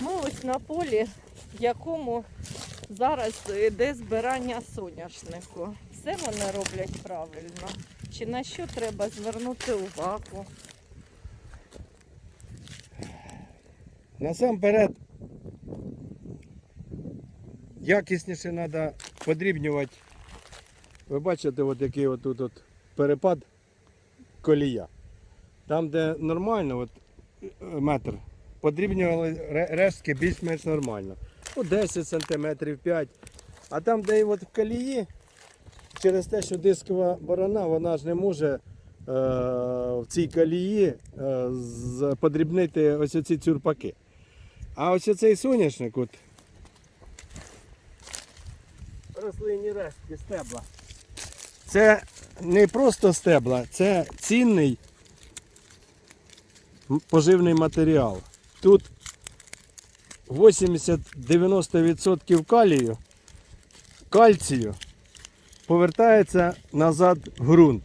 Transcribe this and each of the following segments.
Ми ось на полі, в якому зараз йде збирання соняшнику. Все вони роблять правильно. Чи на що треба звернути увагу? Насамперед, якісніше треба подрібнювати. Ви бачите, от який от тут от перепад колія. Там, де нормально, от е, метр, подрібнювали рештки більш-менш нормально. Ну, 10 см, 5 А там, де от в колії, через те, що дискова борона, вона ж не може е, в цій колії е, подрібнити ось оці цюрпаки. А ось цей соняшник, от рослинні рештки стебла. Це не просто стебла, це цінний поживний матеріал. Тут 80-90% калію, кальцію повертається назад ґрунт.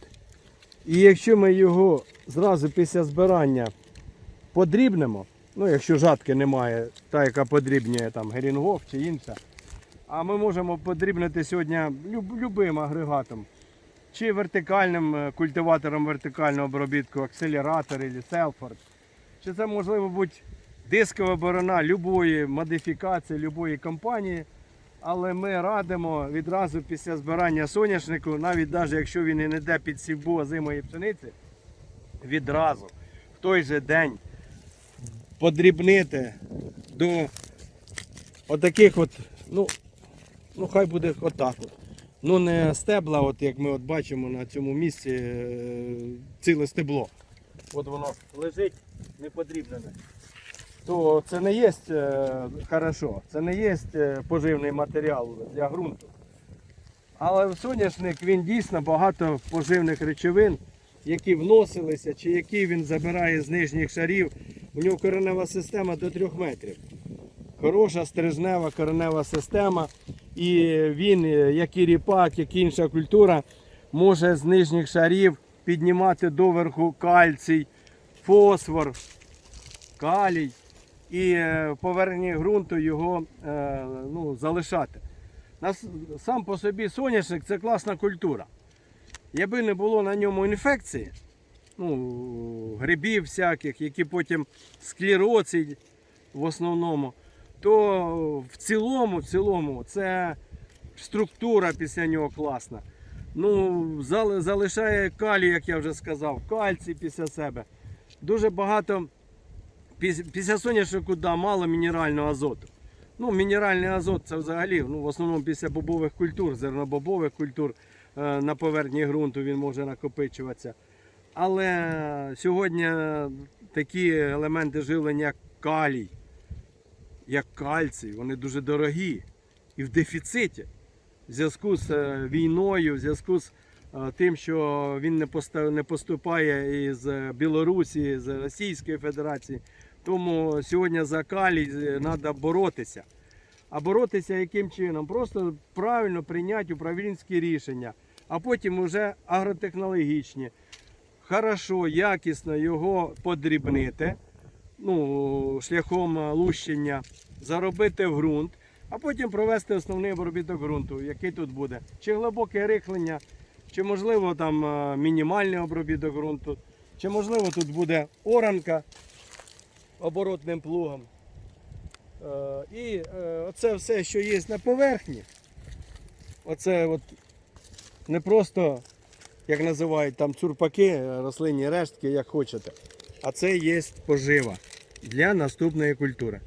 І якщо ми його зразу після збирання подрібнемо, ну якщо жатки немає, та яка подрібнює там герінгов чи інша, а ми можемо подрібнити сьогодні люб, любим агрегатом, чи вертикальним е, культиватором вертикального обробітку, акселератор або селфорд, чи це можливо бути дискова борона любої модифікації, любої компанії. Але ми радимо відразу після збирання соняшнику, навіть навіть якщо він і не йде під сівбу озимої пшениці, відразу в той же день подрібнити до отаких от, ну, ну хай буде отак от. Ну не стебла, от як ми от бачимо на цьому місці е, ціле стебло. От воно лежить неподрібнене. То це не є е, хорошо, це не є е, поживний матеріал для ґрунту. Але соняшник він дійсно багато поживних речовин, які вносилися, чи які він забирає з нижніх шарів. У нього коренева система до 3 метрів. Хороша стрижнева коренева система. І він, е, як і ріпак, як і інша культура, може з нижніх шарів піднімати доверху кальцій, фосфор, калій і е, поверхні ґрунту його е, ну, залишати. Сам по собі соняшник це класна культура. Якби не було на ньому інфекції, ну, грибів всяких, які потім склероцій в основному, то в цілому, в цілому це структура після нього класна. Ну, залишає калій, як я вже сказав, кальцій після себе. Дуже багато після соняшнику да, мало мінерального азоту. Ну, мінеральний азот це взагалі ну, в основному після бобових культур, зернобобових культур е, на поверхні ґрунту він може накопичуватися. Але сьогодні такі елементи живлення, як калій, як кальцій, вони дуже дорогі і в дефіциті. В зв'язку з е, війною, в зв'язку з тим, що він не поступає із е, Білорусі, з Російської Федерації. Тому сьогодні за калій треба боротися. А боротися яким чином? Просто правильно прийняти управлінські рішення, а потім вже агротехнологічні. Хорошо, якісно його подрібнити, ну, шляхом е, лущення, заробити в ґрунт, а потім провести основний обробіток ґрунту, який тут буде. Чи глибоке рихлення, чи можливо там е, мінімальний обробіток ґрунту, чи можливо тут буде оранка оборотним плугом. Е, І е, оце все, що є на поверхні, оце от не просто, як називають там цурпаки, рослинні рештки, як хочете, а це є пожива для наступної культури.